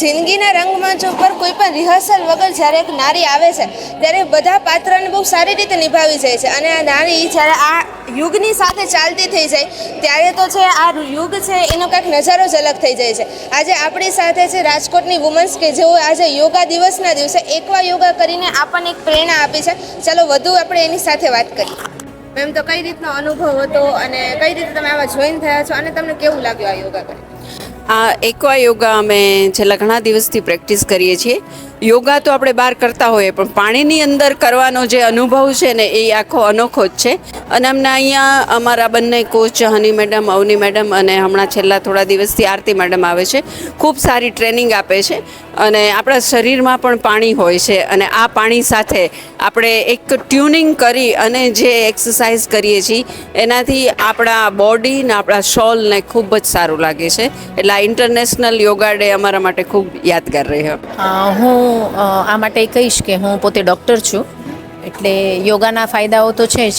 જિંદગીના રંગમંચ ઉપર કોઈ પણ રિહર્સલ વગર જ્યારે એક નારી આવે છે, ત્યારે બધા પાત્રને બહુ સારી રીતે નિભાવી જાય છે. અને આ નારી જ્યારે આ યુગની સાથે ચાલતી થઈ જાય, ત્યારે તો છે આ યુગ છે, એનો કાંઈક નજારો જ અલગ થઈ જાય છે. આજે આપણી સાથે છે રાજકોટની વુમન્સ કે જેઓ આજે યોગા દિવસના દિવસે એકવા યોગા કરીને આપણને એક પ્રેરણા આપી છે. ચાલો વધુ આપણે એની સાથે વાત કરીએ. મેમ, તો કઈ રીતનો અનુભવ હતો અને કઈ રીતે તમે આમાં જોઈન થયા છો અને તમને કેવું લાગ્યું આ યોગા કરી આ એકવા યોગા અમે છેલ્લા ઘણા દિવસથી પ્રેક્ટિસ કરીએ છીએ. યોગા તો આપણે બહાર કરતા હોઈએ, પણ પાણીની અંદર કરવાનો જે અનુભવ છે ને, એ આખો અનોખો જ છે. અને અમને અહીંયા અમારા બંને coach Honey madam Avani madam અને હમણાં છેલ્લા થોડા દિવસથી આરતી મેડમ આવે છે. ખૂબ સારી ટ્રેનિંગ આપે છે. અને આપણા શરીરમાં પણ પાણી હોય છે અને આ પાણી સાથે આપણે એક ટ્યુનિંગ કરી અને જે એક્સરસાઇઝ કરીએ છીએ, એનાથી આપણા બોડીને આપણા શોલને ખૂબ જ સારું લાગે છે. એટલે આ ઇન્ટરનેશનલ યોગા ડે અમારા માટે ખૂબ યાદગાર રહ્યો. હું આ માટે કહીશ કે હું પોતે ડૉક્ટર છું. એટલે યોગાના ફાયદાઓ તો છે જ.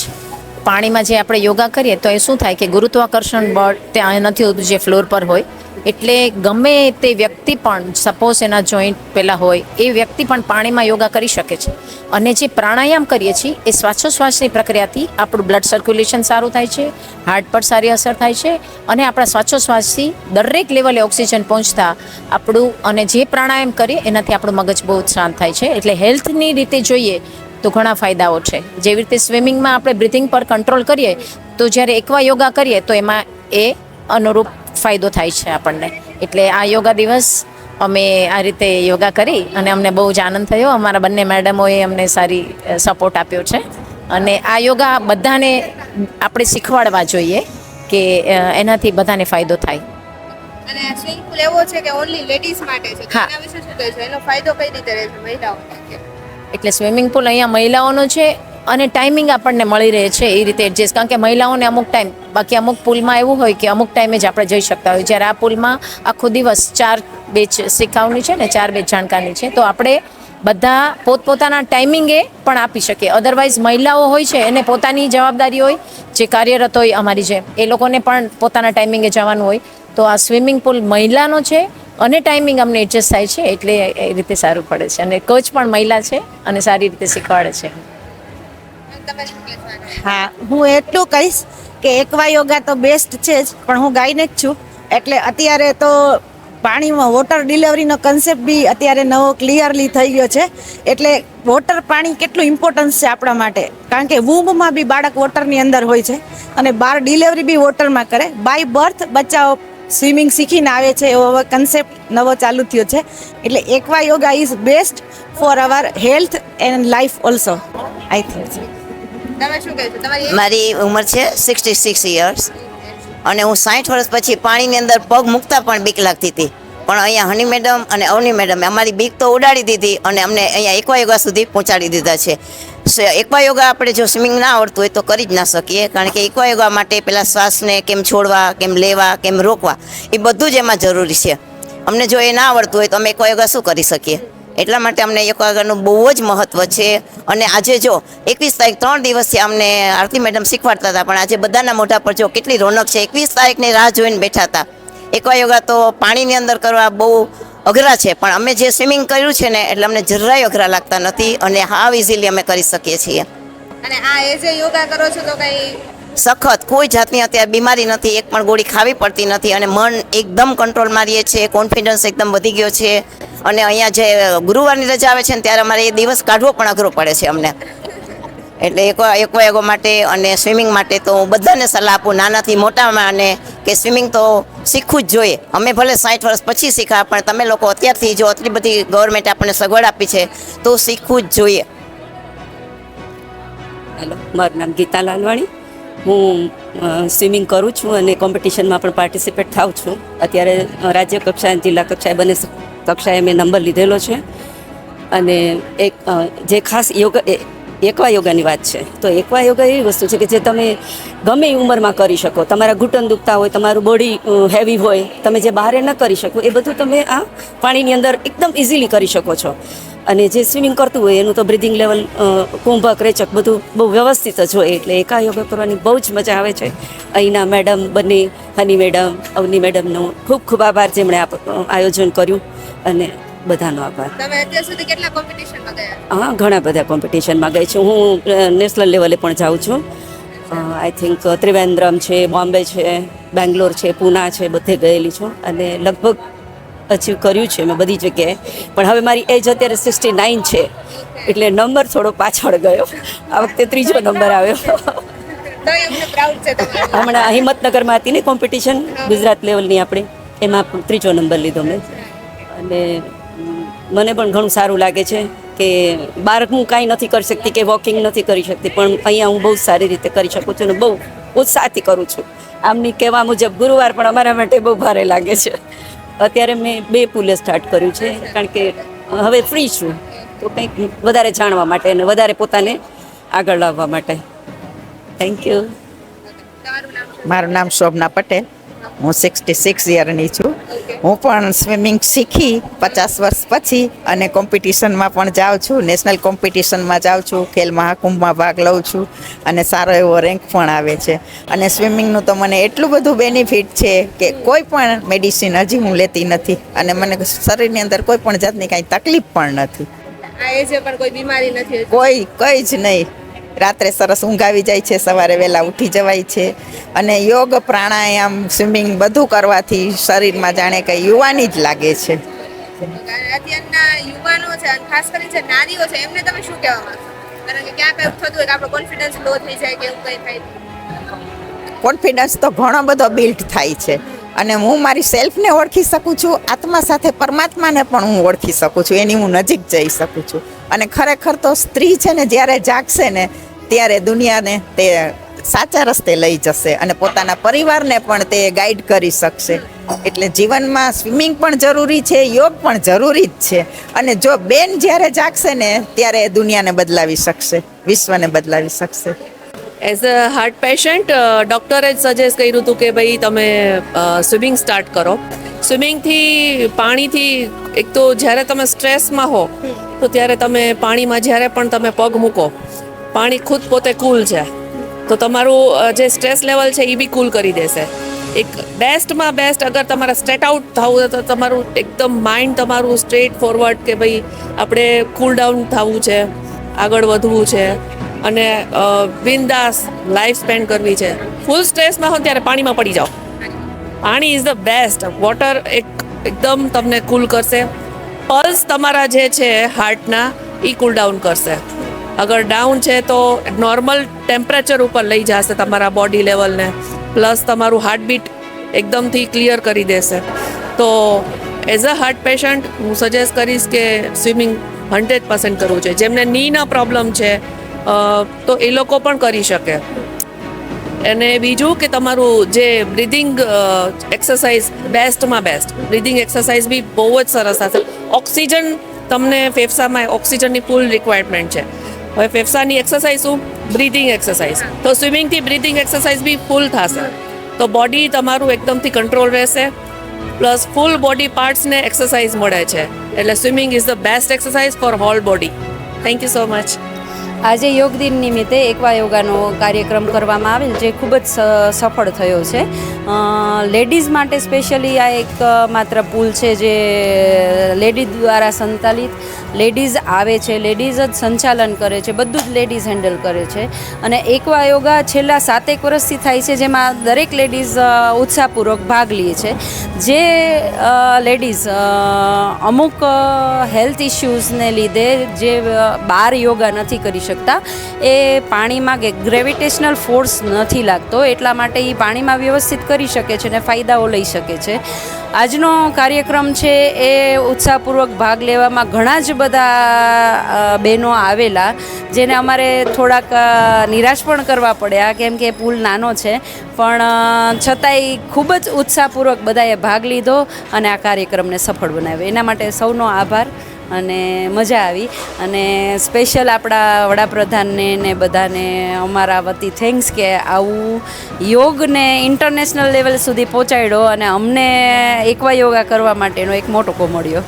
પાણીમાં જે આપણે યોગા કરીએ તો એ શું થાય કે ગુરુત્વાકર્ષણ બળ ત્યાં નથી હોતું જે ફ્લોર પર હોય, એટલે ગમે તે વ્યક્તિ પણ સપોઝ એના જોઈન્ટ પેલા હોય, એ વ્યક્તિ પણ પાણીમાં યોગા કરી શકે છે. અને જે પ્રાણાયામ કરીએ છીએ, એ શ્વાસોશ્વાસની પ્રક્રિયાથી આપણું બ્લડ સર્ક્યુલેશન સારું થાય છે હાર્ટ પર સારી અસર થાય છે, અને આપણા શ્વાસોશ્વાસથી દરેક લેવલે ઓક્સિજન પહોંચતા આપણું અને જે પ્રાણાયામ કરીએ, એનાથી આપણું મગજ બહુ શાંત થાય છે. એટલે હેલ્થની રીતે જોઈએ તો ઘણા ફાયદાઓ છે. જેવી રીતે સ્વિમિંગમાં આપણે બ્રિથિંગ પર કંટ્રોલ કરીએ તો જ્યારે એકવા યોગા કરીએ તો એમાં એ અનુરૂપ ફાયદો થાય છે આપણને. એટલે આ યોગા દિવસ અમે આ રીતે યોગા કરી અને અમને બહુ જ આનંદ થયો. અમારા બંને મેડમોએ અમને સારી સપોર્ટ આપ્યો છે. અને આ યોગા બધાને આપણે શીખવાડવા જોઈએ કે એનાથી બધાને ફાયદો થાય. અને સ્વિમિંગ પુલ એવો છે કે ઓનલી લેડીઝ માટે છે. એના વિશે શું કહેશો? એનો ફાયદો કઈ રીતે રહે છે મહિલાઓને એટલે સ્વિમિંગ પુલ અહીંયા મહિલાઓનો છે અને ટાઈમિંગ આપણને મળી રહે છે એ રીતે એડજસ્ટ કારણ કે મહિલાઓને અમુક ટાઈમ, બાકી અમુક પુલમાં એવું હોય કે અમુક ટાઈમે જ આપણે જઈ શકતા હોય. જ્યારે આ પુલમાં આખો દિવસ ચાર બેચ શીખાવણી છે ને ચાર બેચ જાણકારની છે, તો આપણે બધા પોતપોતાના ટાઈમિંગે પણ આપી શકીએ. અધરવાઇઝ મહિલાઓ હોય છે, એને પોતાની જવાબદારી હોય, જે કાર્યરત હોય અમારી જેમ, એ લોકોને પણ પોતાના ટાઈમિંગે જવાનું હોય. તો આ સ્વિમિંગ પુલ મહિલાનો છે અને ટાઈમિંગ અમને એડજસ્ટ થાય છે એટલે એ રીતે સારું પડે છે. અને કોચ પણ મહિલા છે અને સારી રીતે શીખવાડે છે? હા, હું એટલું કહીશ કે એકવા યોગા તો બેસ્ટ છે જ, પણ હું ગાયનેક છું. એટલે અત્યારે તો પાણીમાં વોટર ડિલિવરીનો કન્સેપ્ટ બી અત્યારે નવો ક્લિયરલી થઈ ગયો છે. એટલે વોટર પાણી કેટલું ઇમ્પોર્ટન્સ છે આપણા માટે? કારણ કે વુમમાં બી બાળક વોટરની અંદર હોય છે અને બાર ડિલિવરી બી વોટરમાં કરે. બાય બર્થ બચ્ચાઓ સ્વિમિંગ શીખીને આવે છે એવો હવે કન્સેપ્ટ નવો ચાલુ થયો છે. એટલે aqua yoga is best for our health and life also I think? મારી ઉંમર છે સિક્સટી સિક્સ યર્સ અને હું સાઠ વર્ષ પછી પાણીની અંદર પગ મૂકતા પણ બીક લાગતી હતી. પણ અહીંયા હની મેડમ અને અવની મેડમે અમારી બીક તો ઉડાડી દીધી અને અમને અહીંયા એકવા યોગા સુધી પહોંચાડી દીધા છે. એકવા યોગા આપણે જો સ્વિમિંગ ના આવડતું હોય તો કરી જ ના શકીએ. કારણ કે એકવા યોગા માટે પેલા શ્વાસને કેમ છોડવા, કેમ લેવા, કેમ રોકવા, એ બધું જ એમાં જરૂરી છે. અમને જો એ ના આવડતું હોય તો અમે એકવા યોગા શું કરી શકીએ? એટલા માટે અમને એકવા યોગાનું બહુ જ મહત્વ છે. અને આજે જો એકવીસ તારીખ ત્રણ દિવસથી અમને આરતી મેડમ શીખવાડતા હતા, પણ આજે બધાના મોઢા પર જો કેટલી રોનક છે. એકવીસ તારીખની રાહ જોઈને બેઠા હતા. એકવા યોગા તો પાણીની અંદર કરવા બહુ અઘરા છે પણ અમે જે સ્વિમિંગ કર્યું છે ને એટલે અમને જરાય અઘરા લાગતા નથી અને હાવ ઇઝીલી અમે કરી શકીએ છીએ. અને આ એજે યોગા કરો છો તો કઈ સખત કોઈ જાતની અત્યારે બીમારી નથી એક પણ ગોળી ખાવી પડતી નથી અને મન એકદમ કંટ્રોલમાં રહીએ છીએ કોન્ફિડન્સ એકદમ વધી ગયો છે અને અહીંયા જે ગુરુવારની રજા આવે છે ને ત્યારે અમારે એ દિવસ કાઢવો પણ અઘરો પડે છે અમને. એટલે એકવા એકવા યોગો માટે અને સ્વિમિંગ માટે તો હું બધાને સલાહ આપું, નાનાથી મોટામાં અને કે સ્વિમિંગ તો શીખવું જ જોઈએ. અમે ભલે સાઠ વર્ષ પછી શીખા પણ તમે લોકો અત્યારથી જો આટલી બધી ગવર્મેન્ટ આપણને સગવડ આપી છે, તો શીખવું જ જોઈએ. હેલો, મારું નામ ગીતા લાલવાણી. હું સ્વિમિંગ કરું છું અને કોમ્પિટિશનમાં પણ પાર્ટિસિપેટ થાઉં છું. અત્યારે રાજ્ય કક્ષાએ, જિલ્લા કક્ષાએ, બંને કક્ષાએ મેં નંબર લીધેલો છે. અને એક જે ખાસ યોગ એકવા યોગાની વાત છે. તો એકવા યોગા એવી વસ્તુ છે કે જે તમે ગમે એ ઉંમરમાં કરી શકો. તમારા ઘૂંટણ દુખતા હોય, તમારું બોડી હેવી હોય, તમે જે બહારે ન કરી શકો, એ બધું તમે આ પાણીની અંદર એકદમ ઇઝીલી કરી શકો છો. અને જે સ્વિમિંગ કરતું હોય, એનું તો બ્રિધિંગ લેવલ કુંભક, રેચક બધું બહુ વ્યવસ્થિત જ હોય એટલે એકા યોગા કરવાની બહુ જ મજા આવે છે. અહીંના મેડમ બંને, હની મેડમ અવની મેડમનો ખૂબ ખૂબ આભાર જેમણે આયોજન કર્યું. અને બધાનો આભાર. તમે અત્યાર સુધી કેટલા કોમ્પિટિશનમાં ગયા? હા ઘણા બધા કોમ્પિટિશનમાં ગઈ છું. હું નેશનલ લેવલે પણ જાઉં છું. આઈ થિંક ત્રિવેન્દ્રમ છે બોમ્બે છે બેંગ્લોર છે પૂના છે બધે ગયેલી છું. અને લગભગ અચીવ કર્યું છે મેં બધી જગ્યાએ. પણ હવે મારી એજ અત્યારે સિક્સટી નાઇન છે. એટલે નંબર થોડો પાછળ ગયો. આ વખતે ત્રીજો નંબર આવ્યો. હમણાં હિંમતનગરમાં હતી ને કોમ્પિટિશન ગુજરાત લેવલની આપણે. એમાં ત્રીજો નંબર લીધો મેં. અને મને પણ ઘણું સારું લાગે છે કે બહાર હું કાંઈ નથી કરી શકતી કે વોકિંગ નથી કરી શકતી, પણ અહીંયા હું બહુ સારી રીતે કરી શકું છું અને બહુ ઉત્સાહથી કરું છું. આમની કહેવા મુજબ ગુરુવાર પણ અમારા માટે બહુ ભારે લાગે છે. અત્યારે મેં બે પુલે સ્ટાર્ટ કર્યું છે, કારણ કે હવે ફ્રી છું. તો કંઈક વધારે જાણવા માટે અને વધારે પોતાને આગળ લાવવા માટે. થેન્ક યુ મારું નામ શોભના પટેલ. હું સિક્સટી સિક્સ યરની છું. હું પણ સ્વિમિંગ શીખી પચાસ વર્ષ પછી અને કોમ્પિટિશનમાં પણ જાઉં છું. નેશનલ કોમ્પિટિશનમાં જાઉં છું. ખેલ મહાકુંભમાં ભાગ લઉં છું અને સારો એવો રેન્ક પણ આવે છે. અને સ્વિમિંગનું તો મને એટલું બધું બેનિફિટ છે કે કોઈ પણ મેડિસિન હજી હું લેતી નથી. અને મને શરીરની અંદર કોઈ પણ જાતની કાંઈ તકલીફ પણ નથી. આ કોઈ બીમારી નથી કોઈ કઈ જ નહીં. રાત્રે સરસ ઊંઘ આવી જાય છે સવારે વહેલા ઉઠી જવાય છે. અને યોગ પ્રાણાયામ સ્વિમિંગ બધું કરવાથી શરીરમાં જાણે કે યુવાની જ લાગે છે. અત્યારના યુવાનો છે ખાસ કરીને જે નારીઓ છે એમને તમે શું કહેવા માંગશો કારણ કે ક્યાંક એવું થતું હોય કે આપણો કોન્ફિડન્સ લો થઈ જાય કે એવું કંઈ થાય. કોન્ફિડન્સ તો ઘણો બધો બિલ્ડ થાય છે. અને હું મારી સેલ્ફને ઓળખી શકું છું આત્મા સાથે પરમાત્માને પણ હું ઓળખી શકું છું એની હું નજીક જઈ શકું છું. અને ખરેખર તો સ્ત્રી છે ને જ્યારે જાગશે ને ત્યારે દુનિયાને તે સાચા રસ્તે લઈ જશે અને પોતાના પરિવારને પણ તે ગાઈડ કરી શકશે. એટલે જીવનમાં સ્વિમિંગ પણ જરૂરી છે, યોગ પણ જરૂરી જ છે. અને જો બેન જ્યારે જાગશે ને ત્યારે દુનિયાને બદલાવી શકશે, વિશ્વને બદલાવી શકશે. એઝ અ હાર્ટ પેશન્ટ ડૉક્ટરે જ સજેસ્ટ કર્યું હતું કે ભાઈ તમે સ્વિમિંગ સ્ટાર્ટ કરો. સ્વિમિંગથી પાણીથી, એક તો જ્યારે તમે સ્ટ્રેસમાં હો, તો ત્યારે તમે પાણીમાં જ્યારે પણ તમે પગ મૂકો, પાણી ખુદ પોતે કૂલ છે. તો તમારું જે સ્ટ્રેસ લેવલ છે એ બી કૂલ કરી દેશે. એક બેસ્ટમાં બેસ્ટ અગર તમારે સ્ટ્રેટ આઉટ થવું તો તમારું એકદમ માઇન્ડ તમારું સ્ટ્રેટ ફોરવર્ડ કે ભાઈ આપણે કૂલ ડાઉન થવું છે, આગળ વધવું છે. અને બિંદાસ લાઈફ સ્પેન્ડ કરવી છે. ફૂલ સ્ટ્રેસમાં હો ત્યારે પાણીમાં પડી જાઓ. પાણી ઇઝ ધ બેસ્ટ વોટર એક, એકદમ તમને કૂલ કરશે. પલ્સ તમારા જે છે હાર્ટના એ કુલ ડાઉન કરશે. અગર ડાઉન છે તો નોર્મલ ટેમ્પરેચર ઉપર લઈ જશે તમારા બોડી લેવલને પ્લસ તમારું હાર્ટબીટ એકદમથી ક્લિયર કરી દેશે. તો એઝ અ હાર્ટ પેશન્ટ હું સજેસ્ટ કરીશ કે સ્વિમિંગ હંડ્રેડ પર્સન્ટ કરવું જોઈએ. જેમને નીના પ્રોબ્લેમ છે તો એ લોકો પણ કરી શકે. અને બીજું કે તમારું જે બ્રિધિંગ એક્સરસાઇઝ બેસ્ટમાં બેસ્ટ. બ્રિધિંગ એક્સરસાઇઝ બી બહુ જ સરસ થશે ઓક્સિજન તમને ફેફસામાં ઓક્સિજનની ફૂલ રિક્વાયરમેન્ટ છે. હવે ફેફસાની એક્સરસાઇઝ શું? બ્રિધિંગ એક્સરસાઇઝ તો સ્વિમિંગથી બ્રિધિંગ એક્સરસાઇઝ બી ફૂલ થશે. તો બોડી તમારું એકદમથી કંટ્રોલ રહેશે. પ્લસ ફૂલ બોડી પાર્ટ્સને એક્સરસાઇઝ મળે છે. એટલે swimming is the best exercise for whole body thank you so much આજે યોગ દિન નિમિત્તે એકવા યોગાનો કાર્યક્રમ કરવામાં આવેલ જે ખૂબ જ સફળ થયો છે. લેડીઝ માટે સ્પેશિયલી આ એક માત્ર પુલ છે જે લેડીઝ દ્વારા સંચાલિત. લેડીઝ આવે છે, લેડીઝ જ સંચાલન કરે છે, બધું જ લેડીઝ હેન્ડલ કરે છે. અને એકવા યોગા છેલ્લા સાતેક વર્ષથી થાય છે જેમાં દરેક લેડીઝ ઉત્સાહપૂર્વક ભાગ લે છે. જે લેડીઝ અમુક હેલ્થ ઇશ્યુઝને લીધે જે બાર યોગા નથી કરી શકતા એ પાણીમાં ગ્રેવિટેશનલ ફોર્સ નથી લાગતો, એટલા માટે એ પાણીમાં વ્યવસ્થિત કરી શકે છે અને ફાયદાઓ લઈ શકે છે. આજનો કાર્યક્રમ છે એ ઉત્સાહપૂર્વક ભાગ લેવામાં ઘણા જ બધા બહેનો આવેલા, જેને અમારે થોડાક નિરાશ પણ કરવા પડ્યા, કેમ કે પુલ નાનો છે. પણ છતાંય ખૂબ જ ઉત્સાહપૂર્વક બધાએ ભાગ લીધો અને આ કાર્યક્રમને સફળ બનાવ્યો. એના માટે સૌનો આભાર. અને મજા આવી. અને સ્પેશિયલ આપણા વડાપ્રધાનને ને બધાને અમારા વતી થેન્ક્સ કે આવું યોગને ઇન્ટરનેશનલ લેવલ સુધી પહોંચાડ્યો અને અમને એકવા યોગા કરવા માટેનો એક મોટો મળ્યો.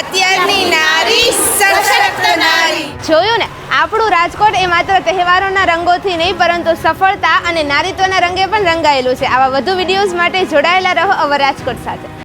અત્યારની નારી સશક્ત નારી. જોયું ને આપણું રાજકોટ એ માત્ર તહેવારોના રંગોથી નહીં પરંતુ સફળતા અને નારીત્વના રંગે પણ રંગાયેલું છે. આવા વધુ વિડીયોઝ માટે જોડાયેલા રહો અવર રાજકોટ સાથે.